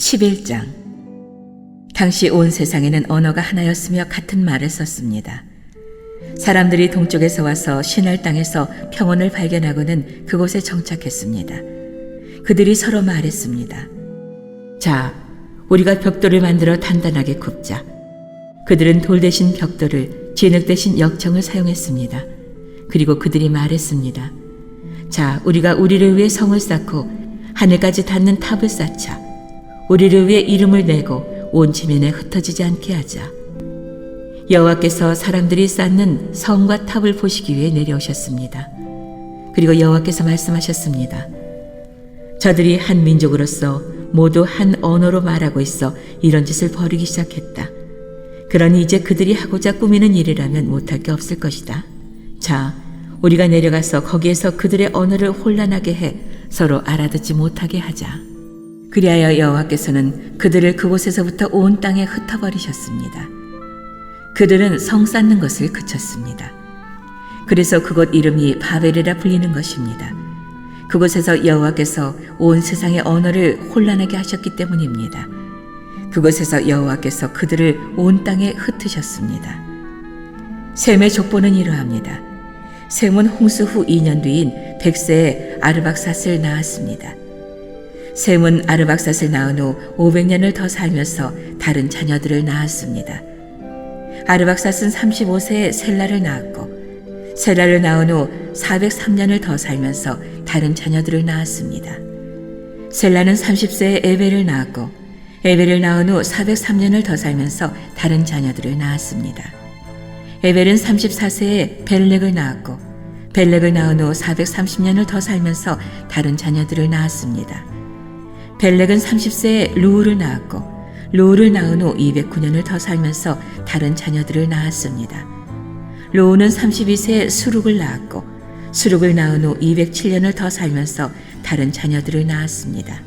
11장 당시 온 세상에는 언어가 하나였으며 같은 말을 썼습니다. 사람들이 동쪽에서 와서 신할 땅에서 평온을 발견하고는 그곳에 정착했습니다. 그들이 서로 말했습니다. 자, 우리가 벽돌을 만들어 단단하게 굽자. 그들은 돌 대신 벽돌을, 진흙 대신 역청을 사용했습니다. 그리고 그들이 말했습니다. 자, 우리가 우리를 위해 성을 쌓고 하늘까지 닿는 탑을 쌓자. 우리를 위해 이름을 내고 온 지면에 흩어지지 않게 하자. 여호와께서 사람들이 쌓는 성과 탑을 보시기 위해 내려오셨습니다. 그리고 여호와께서 말씀하셨습니다. 저들이 한 민족으로서 모두 한 언어로 말하고 있어 이런 짓을 벌이기 시작했다. 그러니 이제 그들이 하고자 꾸미는 일이라면 못할 게 없을 것이다. 자, 우리가 내려가서 거기에서 그들의 언어를 혼란하게 해 서로 알아듣지 못하게 하자. 그리하여 여호와께서는 그들을 그곳에서부터 온 땅에 흩어버리셨습니다. 그들은 성 쌓는 것을 그쳤습니다. 그래서 그곳 이름이 바벨이라 불리는 것입니다. 그곳에서 여호와께서 온 세상의 언어를 혼란하게 하셨기 때문입니다. 그곳에서 여호와께서 그들을 온 땅에 흩으셨습니다. 셈의 족보는 이러합니다. 셈은 홍수 후 2년 뒤인 백세에 아르박삿을 낳았습니다. 셈은 아르박삿을 낳은 후 500년을 더 살면서 다른 자녀들을 낳았습니다. 아르박삿은 35세에 셀라를 낳았고 셀라를 낳은 후 403년을 더 살면서 다른 자녀들을 낳았습니다. 셀라는 30세에 에벨을 낳았고 에벨을 낳은 후 403년을 더 살면서 다른 자녀들을 낳았습니다. 에벨은 34세에 벨렉을 낳았고 벨렉을 낳은 후 430년을 더 살면서 다른 자녀들을 낳았습니다. 벨렉은 30세에 루우를 낳았고 루우를 낳은 후 209년을 더 살면서 다른 자녀들을 낳았습니다. 루우는 32세에 수룩을 낳았고 수룩을 낳은 후 207년을 더 살면서 다른 자녀들을 낳았습니다.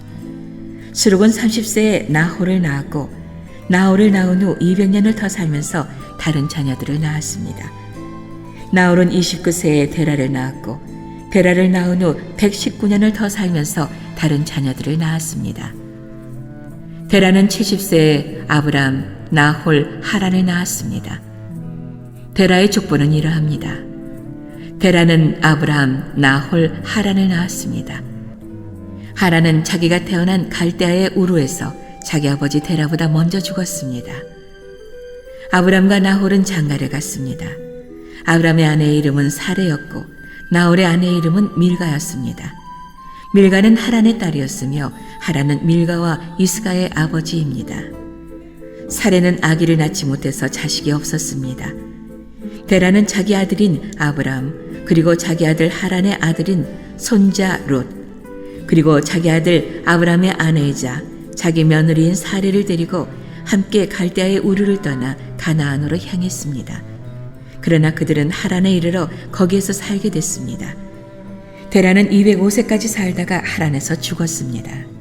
수룩은 30세에 나홀을 낳았고 나홀을 낳은 후 200년을 더 살면서 다른 자녀들을 낳았습니다. 나홀은 29세에 데라를 낳았고 데라를 낳은 후 119년을 더 살면서 다른 자녀들을 낳았습니다. 데라는 70세에 아브람, 나홀, 하란을 낳았습니다. 데라의 족보는 이러합니다. 데라는 아브람, 나홀, 하란을 낳았습니다. 하란은 자기가 태어난 갈대아의 우루에서 자기 아버지 데라보다 먼저 죽었습니다. 아브람과 나홀은 장가를 갔습니다. 아브람의 아내의 이름은 사레였고 나홀의 아내의 이름은 밀가였습니다. 밀가는 하란의 딸이었으며 하란은 밀가와 이스가의 아버지입니다. 사레는 아기를 낳지 못해서 자식이 없었습니다. 데라는 자기 아들인 아브람 그리고 자기 아들 하란의 아들인 손자 롯 그리고 자기 아들 아브람의 아내이자 자기 며느리인 사레를 데리고 함께 갈대아의 우르를 떠나 가나안으로 향했습니다. 그러나 그들은 하란에 이르러 거기에서 살게 됐습니다. 데라는 205세까지 살다가 하란에서 죽었습니다.